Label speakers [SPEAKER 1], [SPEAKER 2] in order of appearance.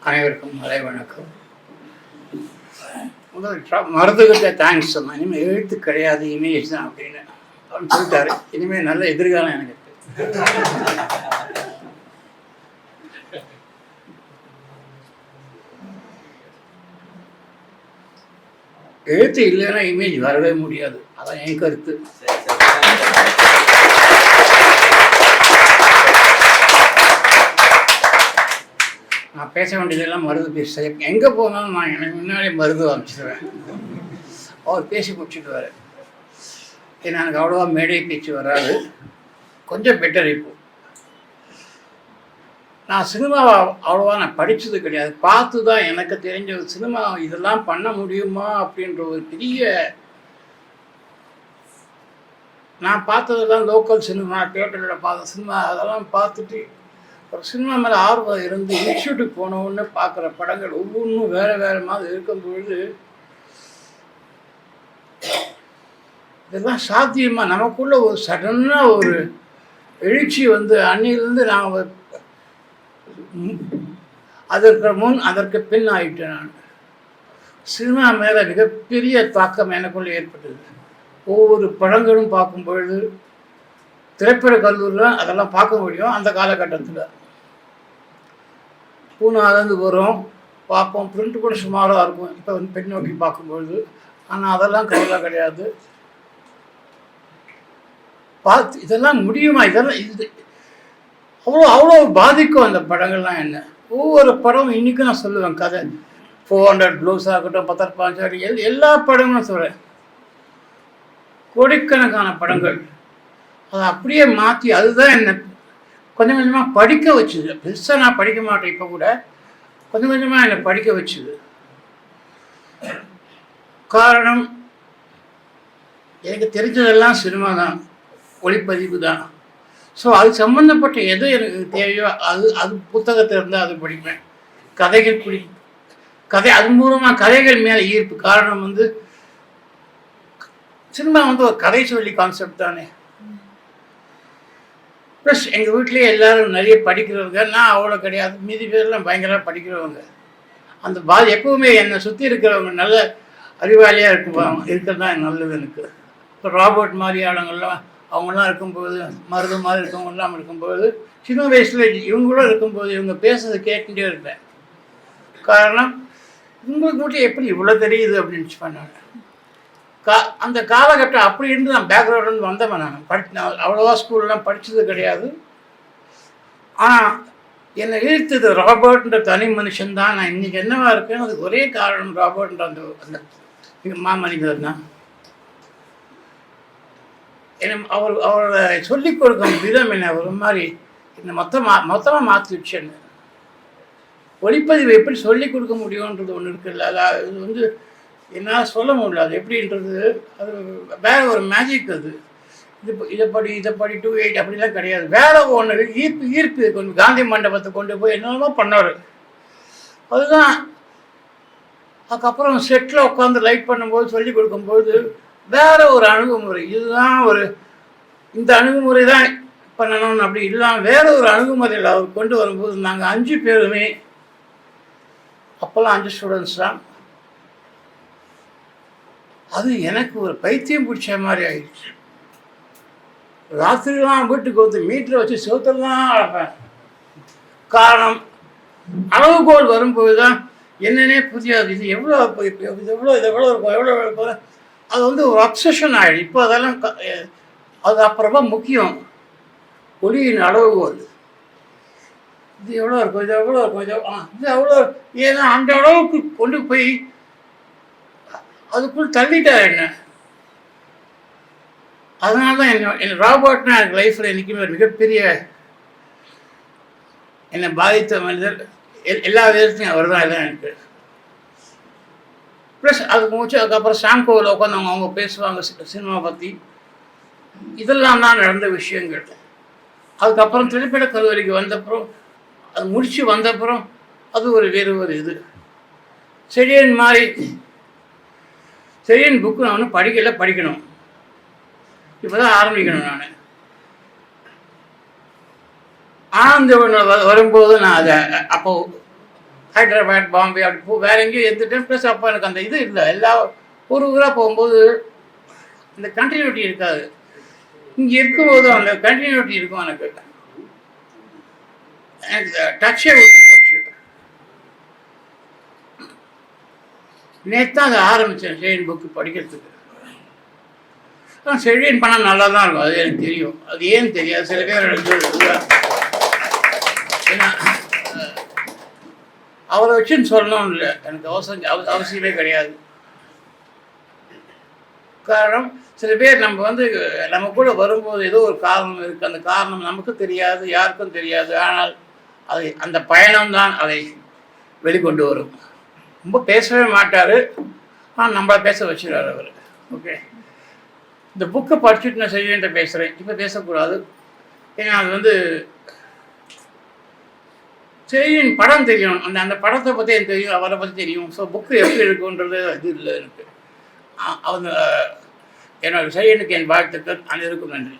[SPEAKER 1] அனைவருக்கும் மலை வணக்கம். முதல் ட்ர- தேங்க்ஸ் சொன்னேன் இனிமேல் எழுத்து கிடையாது இமேஜ் தான் அப்படின்னு அவர் சொல்லிட்டாரு. இனிமேல் நல்ல எதிர்காலம் எனக்கு. எழுத்து இல்லைன்னா இமேஜ் வரவே முடியாது. அதான் என் கருத்து. நான் பேச வேண்டியதெல்லாம் மருந்து பேச. எங்கே போனாலும் நான் எனக்கு முன்னாடி மருந்து அமைச்சிடுவேன் அவர் பேசி முடிச்சுட்டு ஏன்னா எனக்கு அவ்வளோவா மேடை பேச்சு வராது. கொஞ்சம் பெட்டர் இப்போ. நான் சினிமாவை அவ்வளோவா நான் படித்தது கிடையாது. பார்த்து தான் எனக்கு தெரிஞ்ச ஒரு சினிமா இதெல்லாம் பண்ண முடியுமா அப்படின்ற ஒரு பெரிய நான் பார்த்ததெல்லாம் லோக்கல் சினிமா தியேட்டரில் பார்த்த சினிமா அதெல்லாம் பார்த்துட்டு ஒரு சினிமா மேலே ஆர்வம் இருந்து இன்ஸ்டியூட்டுக்கு போனவுடனே பார்க்குற படங்கள் ஒவ்வொன்றும் வேறு வேறு மாதிரி இருக்கும் பொழுது இதெல்லாம் சாத்தியமாக நமக்குள்ள ஒரு சடனாக ஒரு எழுச்சி வந்து அன்னிலிருந்து நான் அதற்கு முன் அதற்கு பின் ஆயிட்டேன் நான். சினிமா மேலே மிகப்பெரிய தாக்கம் எனக்குள்ள ஏற்பட்டது. ஒவ்வொரு படங்களும் பார்க்கும் பொழுது திரைப்பட கல்லூரியில் அதெல்லாம் பார்க்க முடியும் அந்த காலகட்டத்தில். பூனாலேருந்து வரும் பார்ப்போம். பிரிண்ட் கூட சுமாராக இருக்கும். இப்போ வந்து பெண் நோக்கி பார்க்கும்பொழுது ஆனால் அதெல்லாம் கையில் கிடையாது. பார்த்து இதெல்லாம் முடியுமா? இதெல்லாம் இது அவ்வளோ அவ்வளோ பாதிக்கும் அந்த படங்கள்லாம் என்ன? ஒவ்வொரு படமும் இன்றைக்கும் நான் சொல்லுவேன் கதை. ஃபோர் ஹண்ட்ரட் ப்ளூஸ் ஆகட்டும் பத்தர் பாஞ்சாடி எல் எல்லா படங்களும் சொல்கிறேன் கோடிக்கணக்கான படங்கள். அதை அப்படியே மாற்றி அதுதான் என்ன கொஞ்சம் கொஞ்சமாக படிக்க வச்சுது. பெருசாக நான் படிக்க மாட்டேன் இப்போ கூட. கொஞ்சம் கொஞ்சமாக என்னை படிக்க வச்சுது. காரணம் எனக்கு தெரிஞ்சதெல்லாம் சினிமா தான் ஒளிப்பதிவு தான் ஸோ அது சம்மந்தப்பட்ட எது எனக்கு தேவையோ அது அது புத்தகத்தில் இருந்தால் அது படிப்பேன். கதைகள் பிடி கதை அது மூலமாக கதைகள் மேலே ஈர்ப்பு. காரணம் வந்து சினிமா வந்து ஒரு கதை சொல்லி கான்செப்ட் தானே. ப்ளஸ் எங்கள் வீட்லேயே எல்லாரும் நிறைய படிக்கிறவங்க. நான் அவ்வளோ கிடையாது. மீதி பேர்லாம் பயங்கரமாக படிக்கிறவங்க. அந்த பா எப்பவுமே என்னை சுற்றி இருக்கிறவங்க நல்ல அறிவாளியாக இருக்கும் இருக்கிறது தான் நல்லது எனக்கு. இப்போ ராபர்ட் மாதிரி ஆளுங்கள்லாம் அவங்களாம் இருக்கும்போது மருது மாதிரி இருக்கவங்கலாம் இருக்கும்போது சின்ன வயசில் இவங்களும் இருக்கும்போது இவங்க பேசுறதை கேட்டுட்டே இருப்பேன். காரணம் உங்களுக்கு மட்டும் எப்படி இவ்வளோ தெரியுது அப்படின்னு பண்ணாங்க கா அந்த காலகட்டம் அப்படி இருந்து நான் பேக்ரவுண்ட்லேருந்து வந்தவன் நான். படி நான் அவ்வளோவா ஸ்கூல்லாம் படித்தது கிடையாது. ஆனால் என்னை ஈர்த்தது ராபர்ட்ன்ற தனி மனுஷன் தான் நான் இன்றைக்கி என்னவா இருக்கேன்னு அதுக்கு ஒரே காரணம் ராபர்ட்ன்ற அந்த அந்த மாமனிதர் தான் அவர் அவரோட சொல்லிக் கொடுக்கும் விதம் என்ன? ஒரு மாதிரி என்னை மொத்தமாக மொத்தமாக மாற்றிடுச்சு என்ன? ஒளிப்பதிவு எப்படி சொல்லிக் கொடுக்க முடியுன்றது ஒன்று இருக்குல்ல அதாவது இது வந்து என்னால் சொல்ல முடியல. அது எப்படின்றது அது வேற ஒரு மேஜிக் அது. இது இதை படி இதை படி டூ எயிட் அப்படிலாம் கிடையாது. வேற ஒன்று ஈர்ப்பு ஈர்ப்பு கொஞ்சம் காந்தி மண்டபத்தை கொண்டு போய் என்னென்னமோ பண்ணார். அதுதான். அதுக்கப்புறம் செட்டில் உட்காந்து லைட் பண்ணும்போது சொல்லி கொடுக்கும்போது வேற ஒரு அணுகுமுறை. இதுதான் ஒரு இந்த அணுகுமுறை தான் பண்ணணும்னு அப்படி இல்லாமல் வேற ஒரு அணுகுமுறையில் அவர் கொண்டு வரும்போது நாங்கள் அஞ்சு பேருமே அப்போல்லாம் அஞ்சு ஸ்டூடெண்ட்ஸ் தான். அது எனக்கு ஒரு பைத்தியம் பிடிச்ச மாதிரி ஆயிடுச்சு. ராத்திரிலாம் வீட்டுக்கு வந்து மீட்டரை வச்சு சோத்தெல்லாம் தான் அழைப்பேன் காரணம் அளவுகோல் வரும்போது தான் என்னன்னே புரியாது. இது எவ்வளோ இப்போ இப்போ இது எவ்வளோ இது எவ்வளோ இருக்கும் எவ்வளோ இருக்கும் அது வந்து ஒரு அப்சஷன் ஆகிடும் இப்போ அதெல்லாம் க- அது அப்புறமா முக்கியம். ஒளியின் அளவுகோல் இது எவ்வளோ இருக்கும்? இது எவ்வளோ இருக்கும்? இது ஆ இது எவ்வளோ ஏன்னா அந்த அளவுக்கு கொண்டு போய் அதுக்குள் தள்ளிட்டார் என்ன? அதனால தான் என்ன என் ராபர்ட்னா எனக்கு லைஃப்பில் என்றைக்குமே ஒரு மிகப்பெரிய என்னை பாதித்த மனிதர். எல் எல்லா விதத்துலையும் அவர் தான் எல்லாம் எனக்கு. ப்ளஸ் அது முடிச்சு அதுக்கப்புறம் சாங்கோவில் உட்காந்து அவங்க அவங்க பேசுவாங்க சி- சினிமா பற்றி இதெல்லாம் தான் நடந்த விஷயங்கள். அதுக்கப்புறம் திரைப்பட கல்லூரிக்கு வந்தப்புறம் அது முடித்து வந்தப்புறம் அது ஒரு வேறு ஒரு இது. செடியன் மாதிரி செடியன் புக்கு நான் ஒன்றும் படிக்கல படிக்கணும். இப்போ தான் ஆரம்பிக்கணும் நான். ஆனந்த வரும்போது நான் அதை அப்போ ஹைதராபாத் பாம்பே அப்படி போ வேற எங்கேயும் எடுத்துட்டேன் ப்ளஸ் அப்போ எனக்கு அந்த இது இல்லை. எல்லா ஒரு ஊராக போகும்போது இந்த கண்டினியூட்டி இருக்காது. இங்கே இருக்கும்போது அந்த கண்டினியூட்டி இருக்கும் எனக்கு. எனக்கு டச்சே விட்டு போச்சு. நேற்று தான் அதை ஆரம்பித்தேன் செயின் புக்கு படிக்கிறதுக்கு. ஆனால் செழியன் பணம் நல்லா தான் இருக்கும். அது எனக்கு தெரியும். அது ஏன்னு தெரியாது. சில பேர் எனக்கு ஏன்னா அவரை வச்சுன்னு சொல்லணும் இல்லை. எனக்கு அவசரம் அவ- அவசியமே கிடையாது. காரணம் சில பேர் நம்ம வந்து நம்ம கூட வரும்போது ஏதோ ஒரு காரணம் இருக்குது அந்த காரணம் நமக்கு தெரியாது யாருக்கும் தெரியாது. ஆனால் அதை அந்த பயணம்தான் அதை வெளிக்கொண்டு வரும். ரொம்ப பேசவே மாட்டார். ஆனால் நம்மளை பேச வச்சுருவார் அவர். ஓகே. இந்த புக்கை படிச்சுட்டு நான் செய்வேன்ட்ட பேசுகிறேன் இப்போ பேசக்கூடாது. ஏன்னா அது வந்து செய்யின் படம் தெரியும். அந்த அந்த படத்தை பற்றி எனக்கு தெரியும் அவரை பற்றி தெரியும். ஸோ புக்கு எப்படி இருக்குன்றது இது இல்லை எனக்கு அவங்க என்னோட செய்யனுக்கு என் வாழ்த்துக்கள். அனைவருக்கும் நன்றி.